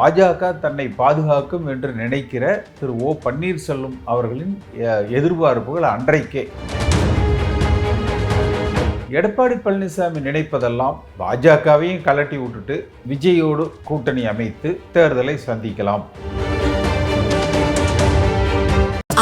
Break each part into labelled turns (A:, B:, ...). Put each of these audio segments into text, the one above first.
A: பாஜக தன்னை பாதுகாக்கும் என்று நினைக்கிற திரு ஓ பன்னீர்செல்வம் அவர்களின் எதிர்பார்ப்புகள் அன்றைக்கே. எடப்பாடி பழனிசாமி நினைப்பதெல்லாம் பாஜகவையும் கலட்டி விட்டுட்டு விஜயோடு கூட்டணி அமைத்து தேர்தலை சந்திக்கலாம்.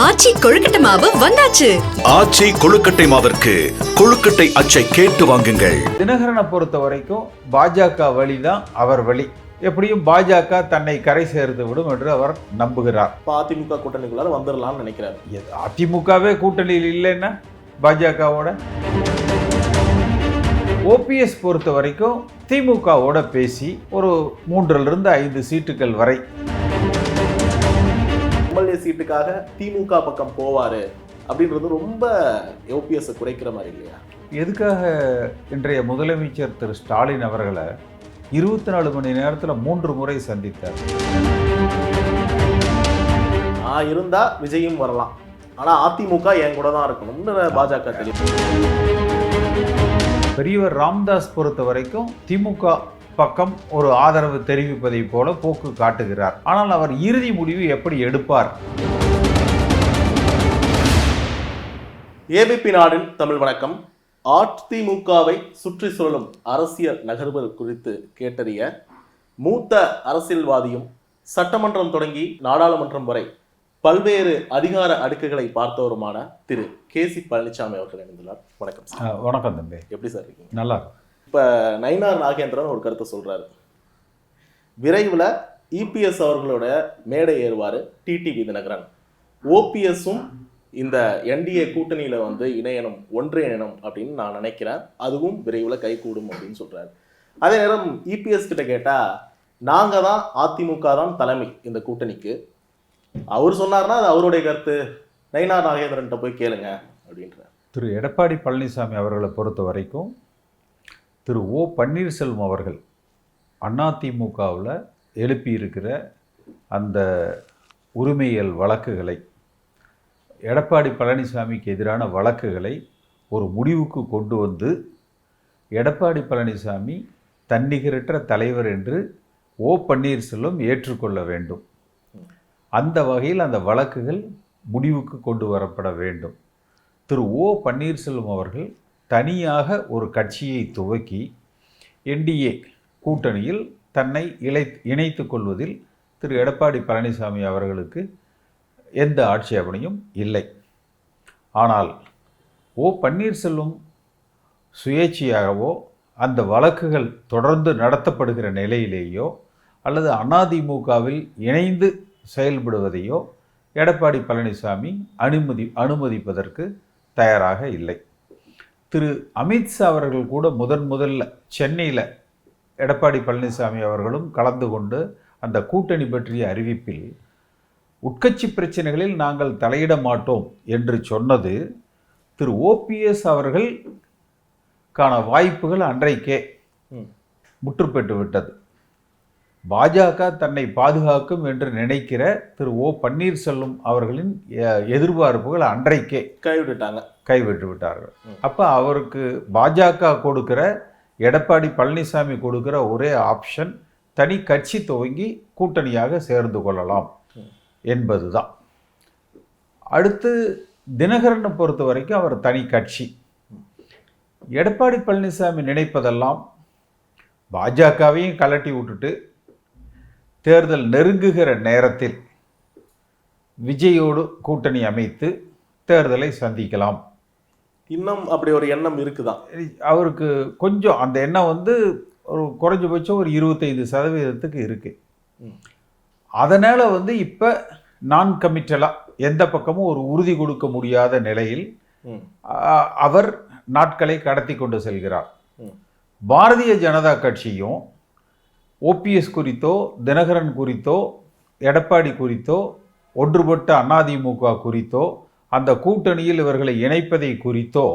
B: ஆச்சி கொழுக்கட்டை மாவு வந்தாச்சு.
C: ஆச்சி கொழுக்கட்டை மாவிற்கு கொழுக்கட்டை அச்சை கேட்டு வாங்குங்கள்.
A: தினகரனை பொறுத்த வரைக்கும் பாஜக வழிதான் அவர் வழி. எப்படியும் பாஜக தன்னை கரை சேர்த்து விடும் என்று அவர் நம்புகிறார்.
D: அதிமுக கூட்டணிக்குள்ளார வந்துடலாம்னு நினைக்கிறாரு.
A: எது- அதிமுகவே கூட்டணியில் இல்லைன்னா பாஜகவோட? ஓபிஎஸ் பொறுத்த வரைக்கும் திமுகவோட பேசி ஒரு மூன்றிலிருந்து ஐந்து சீட்டுகள் வரை.
D: எம்எல்ஏ சீட்டுக்காக திமுக பக்கம் போவாரு அப்படின்றது ரொம்ப ஓபிஎஸ் குறைக்கிற மாதிரி இல்லையா?
A: எதுக்காக இன்றைய முதலமைச்சர் திரு ஸ்டாலின் அவர்களை இருபத்தி நாலு மணி நேரத்தில் மூன்று முறை சந்தித்தார்.
D: நான் இருந்தா விஜயும் வரலாம். ஆனா அதிமுக என் கூட தான் இருக்கணும்னு பாஜக தெரியும்.
A: பெரியவர் ராம்தாஸ் பொறுத்த வரைக்கும் திமுக பக்கம் ஒரு ஆதரவு தெரிவிப்பதை போல போக்கு காட்டுகிறார். ஆனால் அவர் இறுதி முடிவு எப்படி எடுப்பார்?
D: ஏபிபி நாடின் தமிழ் வணக்கம். அதிமுகவை சுற்றி சுழலும் அரசியல் நகர்வுகள் குறித்து கேட்டறிய மூத்த அரசியல்வாதியும் சட்டமன்றம் தொடங்கி நாடாளுமன்றம் வரை பல்வேறு அதிகார அடுக்குகளை பார்த்தவருமான திரு கே சி பழனிசாமி அவர்கள் இணைந்துள்ளார். வணக்கம்
A: வணக்கம் தம்பி.
D: எப்படி சார் இருக்கீங்க?
A: நல்லா.
D: இப்போ நயினார் நாகேந்திரன் ஒரு கருத்தை சொல்றாரு. விரைவில் இபிஎஸ் அவர்களோட மேடை ஏறுவார் டிடிவி தினகரன். ஓபிஎஸும் இந்த என்டிஏ கூட்டணியில் வந்து இணையணும் ஒன்றிணையணும் அப்படின்னு நான் நினைக்கிறேன். அதுவும் விரைவில் கைகூடும் அப்படின்னு சொல்கிறாரு அதே நேரம் இபிஎஸ் கிட்ட கேட்டால் நாங்கள் தான் அதிமுக தான் தலைமை இந்த கூட்டணிக்கு. அவர் சொன்னார்னா அது அவருடைய கருத்து. நயினா நாகேந்திரன்ட்ட போய் கேளுங்க அப்படின்றார்.
A: திரு எடப்பாடி பழனிசாமி அவர்களை பொறுத்த வரைக்கும் திரு ஓ பன்னீர்செல்வம் அவர்கள் அதிமுகவில் எழுப்பியிருக்கிற அந்த உரிமையல் வழக்குகளை எடப்பாடி பழனிசாமிக்கு எதிரான வழக்குகளை ஒரு முடிவுக்கு கொண்டு வந்து எடப்பாடி பழனிசாமி தன்னிகரற்ற தலைவர் என்று ஓ பன்னீர்செல்வம் ஏற்றுக்கொள்ள வேண்டும். அந்த வகையில் அந்த வழக்குகள் முடிவுக்கு கொண்டு வரப்பட வேண்டும். திரு ஓ பன்னீர்செல்வம் அவர்கள் தனியாக ஒரு கட்சியை துவக்கி என்டிஏ கூட்டணியில் தன்னை இழை இணைத்து கொள்வதில் திரு எடப்பாடி பழனிசாமி அவர்களுக்கு எந்த ஆட்சேபனையும் இல்லை. ஆனால் ஓ பன்னீர்செல்வம் சுயேட்சையாகவோ அந்த வழக்குகள் தொடர்ந்து நடத்தப்படுகிற நிலையிலேயோ அல்லது அதிமுகவில் இணைந்து செயல்படுவதையோ எடப்பாடி பழனிசாமி அனுமதி அனுமதிப்பதற்கு தயாராக இல்லை. திரு. அமித்ஷா அவர்கள் கூட முதன் முதல்ல சென்னையில் எடப்பாடி பழனிசாமி அவர்களும் கலந்து கொண்டு அந்த கூட்டணி பற்றிய அறிவிப்பில் உட்கட்சி பிரச்சனைகளில் நாங்கள் தலையிட மாட்டோம் என்று சொன்னது திரு ஓபிஎஸ் அவர்களுக்கான வாய்ப்புகள் அன்றைக்கே. முற்றுப்பெற்று விட்டது பாஜக தன்னை பாதுகாக்கும் என்று நினைக்கிற திரு ஓ பன்னீர்செல்வம் அவர்களின் எதிர்பார்ப்புகள் அன்றைக்கே
D: கைவிட்டுட்டாங்க
A: கைவிட்டு விட்டார்கள். அப்போ அவருக்கு பாஜக கொடுக்கிற எடப்பாடி பழனிசாமி கொடுக்கிற ஒரே ஆப்ஷன் தனி கட்சி துவங்கி கூட்டணியாக சேர்ந்து கொள்ளலாம்
D: ம்.
A: என்பதுதான் அடுத்து தினகரனை பொறுத்த வரைக்கும் அவர் தனி கட்சி எடப்பாடி பழனிசாமி நினைப்பதெல்லாம் பாஜகவையும் கலட்டி விட்டுட்டு தேர்தல் நெருங்குகிற நேரத்தில் விஜயோடு கூட்டணி அமைத்து தேர்தலை சந்திக்கலாம்
D: இன்னும் அப்படி ஒரு எண்ணம் இருக்குதான்
A: அவருக்கு கொஞ்சம் அந்த எண்ணம் வந்து ஒரு குறைஞ்சபட்சம் ஒரு இருபத்தைந்து சதவீதத்துக்கு இருக்கு
D: ம்.
A: அதனால் வந்து இப்போ நான் கமிட்டலாக எந்த பக்கமும் ஒரு உறுதி கொடுக்க முடியாத நிலையில் அவர் நாட்களை கடத்தி கொண்டு செல்கிறார். பாரதிய ஜனதா கட்சியும் ஓபிஎஸ் குறித்தோ தினகரன் குறித்தோ எடப்பாடி குறித்தோ ஒன்றுபட்ட அதிமுக குறித்தோ அந்த கூட்டணியில் இவர்களை இணைப்பதை குறித்தோ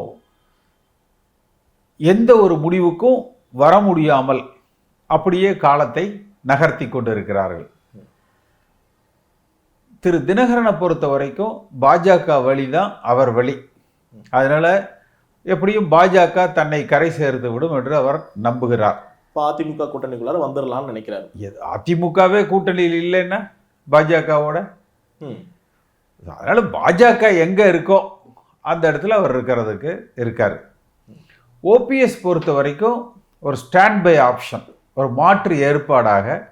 A: எந்த ஒரு முடிவுக்கும் வர முடியாமல் அப்படியே காலத்தை நகர்த்தி கொண்டிருக்கிறார்கள். திரு தினகரனை பொறுத்த வரைக்கும் பாஜக வழி தான் அவர் வழி. அதனால எப்படியும் பாஜக தன்னை கரை சேர்த்து விடும் என்று அவர் நம்புகிறார்.
D: இப்போ அதிமுக கூட்டணிக்குள்ளார வந்துடலாம்னு நினைக்கிறாரு.
A: எது- அதிமுகவே கூட்டணியில் இல்லைன்னா பாஜகவோட? அதனால பாஜக எங்க இருக்கோ அந்த இடத்துல அவர் இருக்கிறதுக்கு இருக்காரு. ஓபிஎஸ் பொறுத்த வரைக்கும் ஒரு ஸ்டாண்ட் பை ஆப்ஷன் ஒரு மாற்று ஏற்பாடாக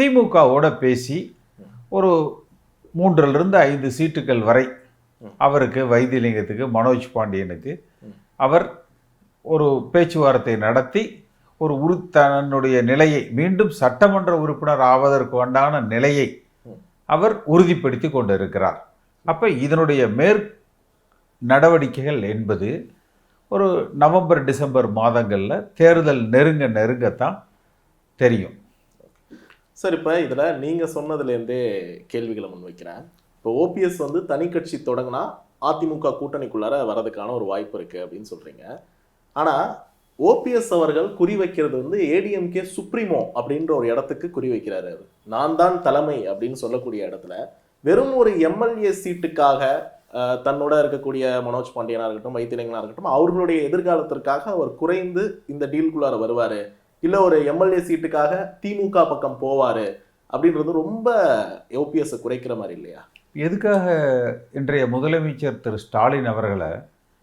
A: திமுகவோட பேசி ஒரு மூன்றிலிருந்து ஐந்து சீட்டுகள் வரை அவருக்கு வைத்தியலிங்கத்துக்கு மனோஜ் பாண்டியனுக்கு. அவர் ஒரு பேச்சுவார்த்தை நடத்தி ஒரு உரு தன்னுடைய நிலையை மீண்டும் சட்டமன்ற உறுப்பினர் ஆவதற்கு உண்டான நிலையை அவர் உறுதிப்படுத்தி கொண்டிருக்கிறார். அப்போ இதனுடைய மேற் நடவடிக்கைகள் என்பது ஒரு நவம்பர் டிசம்பர் மாதங்களில் தேர்தல் நெருங்க நெருங்கத்தான் தெரியும்.
D: சார் இப்போ இதில் நீங்கள் சொன்னதுலேருந்தே கேள்விகளை முன்வைக்கிறேன். இப்போ ஓபிஎஸ் வந்து தனி கட்சி தொடங்கினா அதிமுக கூட்டணிக்குள்ளார வரதுக்கான ஒரு வாய்ப்பு இருக்குது அப்படின்னு சொல்கிறீங்க ஆனால் ஓபிஎஸ் அவர்கள் குறி வைக்கிறது வந்து ஏடிஎம்கே சுப்ரீமோ அப்படின்ற ஒரு இடத்துக்கு குறி வைக்கிறாரு அவர். நான் தான் தலைமை அப்படின்னு சொல்லக்கூடிய இடத்துல வெறும் ஒரு எம்எல்ஏ சீட்டுக்காக தன்னோட இருக்கக்கூடிய மனோஜ் பாண்டியனாக இருக்கட்டும் வைத்திலிங்கனாக இருக்கட்டும் அவர்களுடைய எதிர்காலத்திற்காக அவர் குறைந்து இந்த டீலுக்குள்ளார வருவார். இல்லை ஒரு எம்எல்ஏ சீட்டுக்காக திமுக பக்கம் போவார் அப்படின்றது ரொம்ப ஓபிஎஸ்ஸை குறைக்கிற மாதிரி இல்லையா?
A: எதுக்காக இன்றைய முதலமைச்சர் திரு ஸ்டாலின் அவர்களை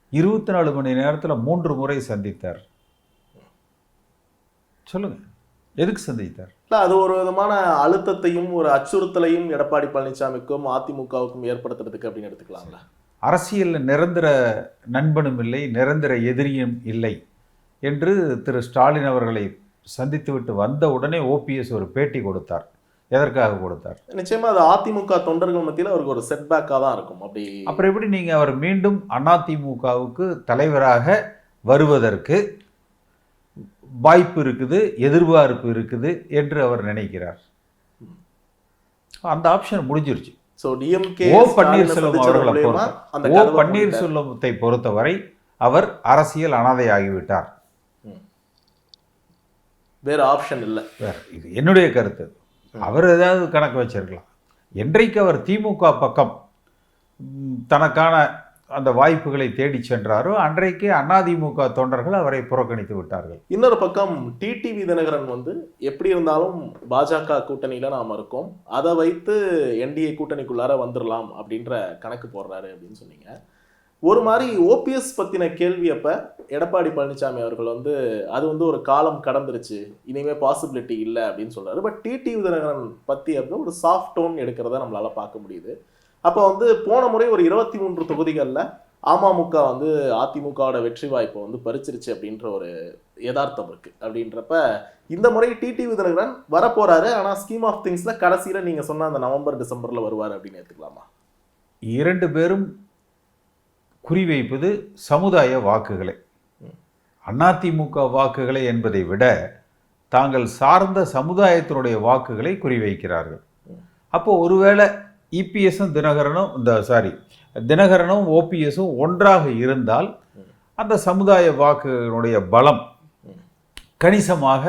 A: இருபத்தி நாலு மணி நேரத்தில் மூன்று முறை சந்தித்தார்? சொல்லுங்க. எதுக்கு சந்தித்தார்?
D: இல்லை அது ஒரு விதமான அழுத்தத்தையும் ஒரு அச்சுறுத்தலையும் எடப்பாடி பழனிசாமிக்கும் அதிமுகவுக்கும் ஏற்படுத்துறதுக்கு அப்படின்னு எடுத்துக்கலாம்ல.
A: அரசியலில் நிரந்தர நண்பனும் இல்லை நிரந்தர எதிரியும் இல்லை என்று திரு ஸ்டாலின் அவர்களை சந்தித்துவிட்டு வந்த உடனே ஓபிஎஸ் ஒரு பேட்டி கொடுத்தார். எதற்காக கொடுத்தார்?
D: நிச்சயமா அது அதிமுக தொண்டர்கள் மத்தியில் அவருக்கு ஒரு செட்பேக்காக தான் இருக்கும். அப்படி
A: அப்புறம் எப்படி நீங்கள் அவர் மீண்டும் அதிமுகவுக்கு தலைவராக வருவதற்கு வாய்ப்பு இருக்குது எதிர்பார்ப்பு இருக்குது என்று அவர் நினைக்கிறார். அந்த ஆப்ஷன் முடிஞ்சிருச்சு.
D: ஸோ டிஎம்கே
A: ஓ பன்னீர்செல்வம் அவர்களை பொறுத்த ஓ பன்னீர்செல்வத்தை பொறுத்தவரை அவர் அரசியல் அனாதையாகிவிட்டார்.
D: வேற ஆப்ஷன் இல்லை.
A: வேற இது என்னுடைய கருத்து. அவர் ஏதாவது கணக்கு வச்சிருக்கலாம். என்றைக்கு அவர் திமுக பக்கம் தனக்கான அந்த வாய்ப்புகளை தேடி சென்றாரோ அன்றைக்கு அதிமுக தொண்டர்கள் அவரை புறக்கணித்து விட்டார்கள்.
D: இன்னொரு பக்கம் டிடிவி தினகரன் வந்து எப்படி இருந்தாலும் பாஜக கூட்டணியில நாம இருக்கோம். அதை வைத்து என்டிஏ கூட்டணிக்குள்ளார வந்துடலாம் அப்படின்ற கணக்கு போடுறாரு அப்படின்னு சொன்னீங்க. ஒரு மாதிரி ஓபிஎஸ் பற்றின கேள்வி அப்போ எடப்பாடி பழனிசாமி அவர்கள் வந்து அது வந்து ஒரு காலம் கடந்துருச்சு இனிமே பாசிபிலிட்டி இல்லை அப்படின்னு சொல்கிறாரு பட் டிடி தினகரன் பற்றி அப்படி ஒரு சாஃப்ட் டோன் எடுக்கிறத நம்மளால் பார்க்க முடியுது. அப்போ வந்து போன முறை ஒரு இருபத்தி மூன்று தொகுதிகளில் அமமுக வந்து அதிமுகவோட வெற்றி வாய்ப்பை வந்து பறிச்சிருச்சு அப்படின்ற ஒரு யதார்த்தம் இருக்கு. அப்படின்றப்ப இந்த முறை டிடி தினகரன் வரப்போறாரு. ஆனால் ஸ்கீம் ஆஃப் திங்ஸில் கடைசியில் நீங்கள் சொன்ன அந்த நவம்பர் டிசம்பரில் வருவார் அப்படின்னு எடுத்துக்கலாமா
A: இரண்டு பேரும் குறிவைப்பது சமுதாய வாக்குகளை. அதிமுக வாக்குகளை என்பதை விட தாங்கள் சார்ந்த சமுதாயத்தினுடைய வாக்குகளை குறிவைக்கிறார்கள். அப்போ ஒருவேளை இபிஎஸும் தினகரனும் இந்த சாரி தினகரனும் ஓபிஎஸும் ஒன்றாக இருந்தால் அந்த சமுதாய வாக்குகளுடைய பலம் கணிசமாக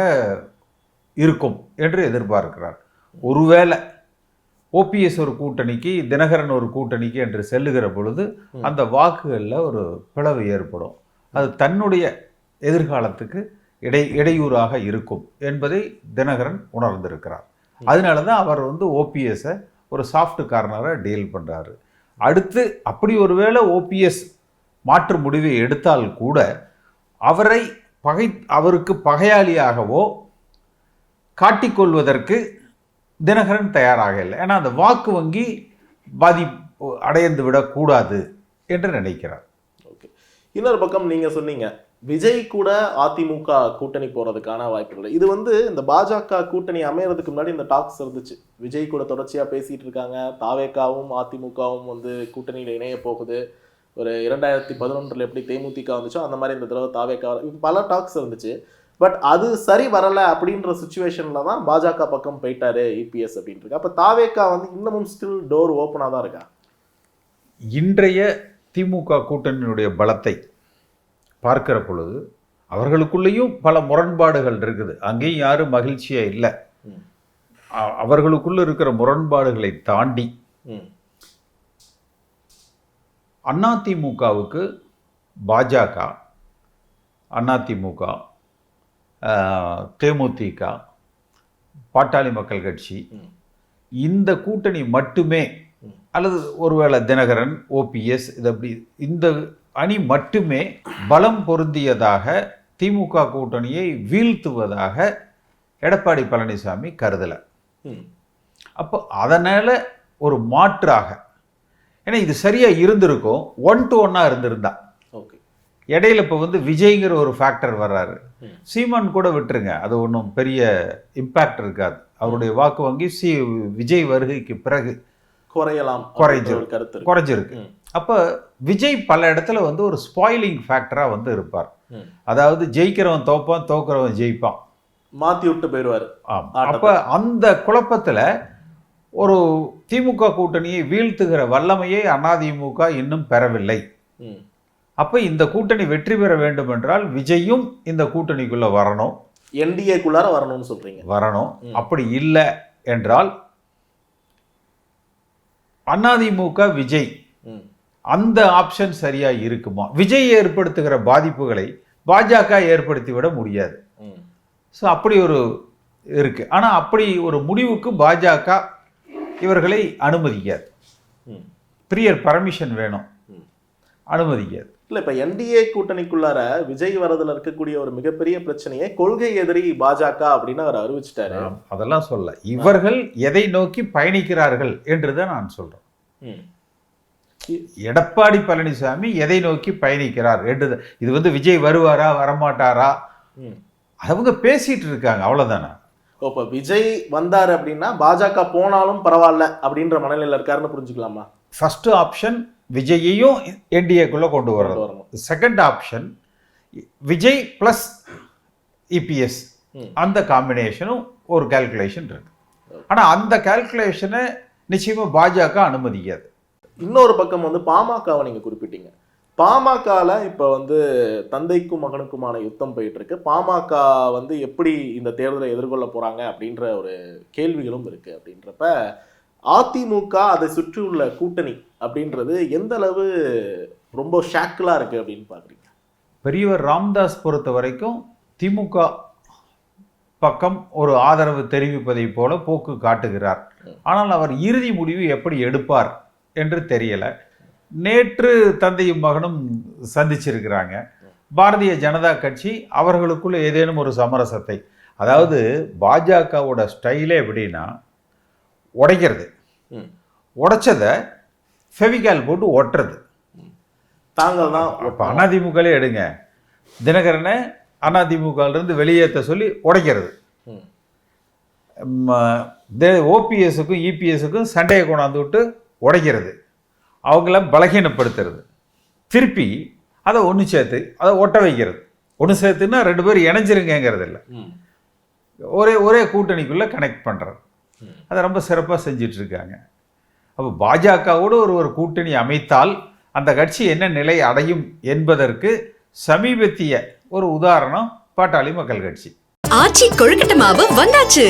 A: இருக்கும் என்று எதிர்பார்க்கிறார். ஒருவேளை ஓபிஎஸ் ஒரு கூட்டணிக்கு தினகரன் ஒரு கூட்டணிக்கு என்று செல்லுகிற பொழுது அந்த வாக்குகளில் ஒரு பிளவு ஏற்படும். அது தன்னுடைய எதிர்காலத்துக்கு இடை இடையூறாக இருக்கும் என்பதை தினகரன் உணர்ந்திருக்கிறார். அதனால தான் அவர் வந்து ஓபிஎஸ்ஸை ஒரு சாஃப்ட் கார்னராக டீல் பண்ணுறாரு அடுத்து அப்படி ஒருவேளை ஓபிஎஸ் மாற்று முடிவை எடுத்தால் கூட அவரை பகை அவருக்கு பகையாளியாகவோ காட்டிக்கொள்வதற்கு தினகரன் தயாராக இல்லை. ஏன்னா அந்த வாக்கு வங்கி பாதிப்பு அடைந்து விடக்கூடாது என்று நினைக்கிறார்.
D: ஓகே. இன்னொரு பக்கம் நீங்கள் சொன்னீங்க விஜய் கூட அதிமுக கூட்டணி போகிறதுக்கான வாய்ப்புகள் இது வந்து இந்த பாஜக கூட்டணி அமையறதுக்கு முன்னாடி இந்த டாக்ஸ் இருந்துச்சு. விஜய் கூட தொடர்ச்சியாக பேசிகிட்டு இருக்காங்க. தாவேக்காவும் அதிமுகவும் வந்து கூட்டணியில் இணைய போகுது. ஒரு இரண்டாயிரத்தி பதினொன்றில் எப்படி தேமுதிக வந்துச்சோ அந்த மாதிரி இந்த தடவை தாவேக்கா பல டாக்ஸ் இருந்துச்சு. பட் அது சரி வரல அப்படின்ற சுச்சுவேஷன்ல தான் பாஜக பக்கம் போயிட்டாரு இபிஎஸ் அப்படின்ட்டு அப்ப தாவேக்கா வந்து இன்னமும் ஸ்டில் டோர் ஓப்பனா தான் இருக்கா?
A: இன்றைய திமுக கூட்டணியினுடைய பலத்தை பார்க்கிற பொழுது அவர்களுக்குள்ளேயும் பல முரண்பாடுகள் இருக்குது. அங்கேயும் யாரும் மகிழ்ச்சியா இல்லை. அவர்களுக்குள்ள இருக்கிற முரண்பாடுகளை தாண்டி அதிமுகவுக்கு பாஜக அதிமுக தேமுதிக பாட்டாளி மக்கள் கட்சி. இந்த கூட்டணி மட்டுமே அல்லது ஒருவேளை தினகரன் ஓபிஎஸ் இது அப்படி இந்த அணி மட்டுமே பலம் பொருந்தியதாக திமுக கூட்டணியை வீழ்த்துவதாக எடப்பாடி பழனிசாமி கருதலை. அப்போ அதனால் ஒரு மாற்றாக ஏன்னா இது சரியாக இருந்திருக்கும் ஒன் டு ஒன்னாக இருந்திருந்தா இடையில இப்போ வந்து விஜய்ங்கிற ஒரு ஃபேக்டர் வர்றாரு. சீமான் கூட விட்டுருங்க அது ஒன்றும் பெரிய இம்பேக்ட் இருக்காது அவருடைய வாக்கு வங்கி சி விஜய் வருகைக்கு பிறகு
D: குறையலாம்
A: குறைஞ்சு.
D: அப்படின்ற ஒரு கருத்து
A: குறைஞ்சிருக்கு. அப்போ விஜய் பல இடத்துல வந்து ஒரு ஸ்பாயிலிங் ஃபேக்டராக வந்து இருப்பார். அதாவது ஜெயிக்கிறவன் தோப்பான் தோக்குறவன் ஜெயிப்பான்
D: மாத்தி விட்டு போயிடுவாரு.
A: அப்போ அந்த குழப்பத்தில் ஒரு திமுக கூட்டணியை வீழ்த்துகிற வல்லமையை அதிமுக இன்னும் பெறவில்லை. அப்போ இந்த கூட்டணி வெற்றி பெற வேண்டும் என்றால் விஜயும் இந்த கூட்டணிக்குள்ள வரணும்
D: என்டிஏக்குள்ளார வரணும்னு சொல்றீங்க
A: வரணும். அப்படி இல்லை என்றால் அதிமுக விஜய். அந்த ஆப்ஷன் சரியா இருக்குமா விஜய் ஏற்படுத்துகிற பாதிப்புகளை பாஜக ஏற்படுத்தி விட முடியாது. ஸோ அப்படி ஒரு இருக்கு ஆனா அப்படி ஒரு முடிவுக்கு பாஜக இவர்களை அனுமதிக்காது. பிரியர் பர்மிஷன் வேணும். அனுமதிக்காது
D: இல்ல இப்ப என்டிஏ கூட்டணிக்குள்ளார விஜய் வரதுல இருக்கக்கூடிய ஒரு மிகப்பெரிய பிரச்சனையே கொள்கை எதிரி பாஜக அப்படின்னு அவர் அறிவிச்சிட்டாரு.
A: அதெல்லாம் சொல்ல. இவர்கள் எதை நோக்கி பயணிக்கிறார்கள் என்றுதான் நான் சொல்றேன்.
D: ம்.
A: எடப்பாடி பழனிசாமி எதை நோக்கி பயணிக்கிறார் என்று இது வந்து விஜய் வருவாரா வரமாட்டாரா. அவங்க பேசிட்டு இருக்காங்க அவ்வளவுதானே?
D: ஓ, இப்ப விஜய் வந்தாரு அப்படின்னா பாஜக போனாலும் பரவாயில்ல அப்படின்ற மனநிலையில இருக்காருன்னு புரிஞ்சுக்கலாமா?
A: ஃபர்ஸ்ட் ஆப்ஷன் விஜயையும் என்டிஏக்குள்ள கொண்டு வரணும். Second option Vijay plus EPS
D: ம்.
A: அந்த காம்பினேஷனும் ஒரு கால்குலேஷன் இருக்கு. ஆனா அந்த கால்குலேஷனை நிச்சயமா பாஜக அனுமதிக்காது.
D: இன்னொரு பக்கம் வந்து பாமகவை நீங்க குறிப்பிட்டீங்க. பாமகல இப்ப வந்து தந்தைக்கும் மகனுக்குமான யுத்தம் போயிட்டு இருக்கு பாமக வந்து எப்படி இந்த தேர்தலை எதிர்கொள்ள போறாங்க அப்படின்ற ஒரு கேள்விகளும் இருக்கு அப்படின்றப்ப அதிமுக அதை சுற்றியுள்ள கூட்டணி அப்படின்றது எந்த அளவு ரொம்ப ஷாக்கிளாக இருக்குது அப்படின்னு பார்க்குறீங்க
A: பெரியவர் ராம்தாஸ் பொறுத்த வரைக்கும் திமுக பக்கம் ஒரு ஆதரவு தெரிவிப்பதைப் போல போக்கு காட்டுகிறார். ஆனால் அவர் இறுதி முடிவு எப்படி எடுப்பார் என்று தெரியல. நேற்று தந்தையும் மகனும் சந்திச்சிருக்கிறாங்க. பாரதிய ஜனதா கட்சி அவர்களுக்குள்ள ஏதேனும் ஒரு சமரசத்தை. அதாவது பாஜகவோட ஸ்டைலே எப்படின்னா உடைக்கிறது. உடைச்சதை ஃபெவிகால் போட்டு ஒட்டுறது.
D: தாங்கள் தான்
A: அப்போ அதிமுகலே எடுங்க. தினகரனை அதிமுகலேருந்து வெளியேற்ற சொல்லி உடைக்கிறது.
D: ம்.
A: ஓபிஎஸ்ஸுக்கும் இபிஎஸ்ஸுக்கும் சண்டையை கொண்டாந்து விட்டு உடைக்கிறது. அவங்கள பலகீனப்படுத்துறது. திருப்பி அதை ஒன்று சேர்த்து அதை ஒட்ட வைக்கிறது. ஒன்று சேர்த்துன்னா ரெண்டு பேரும் இணைஞ்சிருங்கிறது இல்லை. ஒரே ஒரே கூட்டணிக்குள்ளே கனெக்ட் பண்ணுறது. அதை ரொம்ப சிறப்பாக செஞ்சிட்டு இருக்காங்க அப்போ பாஜகவோடு ஒரு ஒரு கூட்டணி அமைத்தால் அந்த கட்சி என்ன நிலை அடையும் என்பதற்கு சமீபத்திய ஒரு உதாரணம் பாட்டாளி மக்கள் கட்சி.
B: ஆச்சி கொழுக்கட்டை மாவு வந்தாச்சு.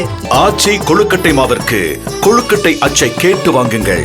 C: ஆச்சி கொழுக்கட்டை மாவிற்கு கொழுக்கட்டை அச்சை கேட்டு வாங்குங்கள்.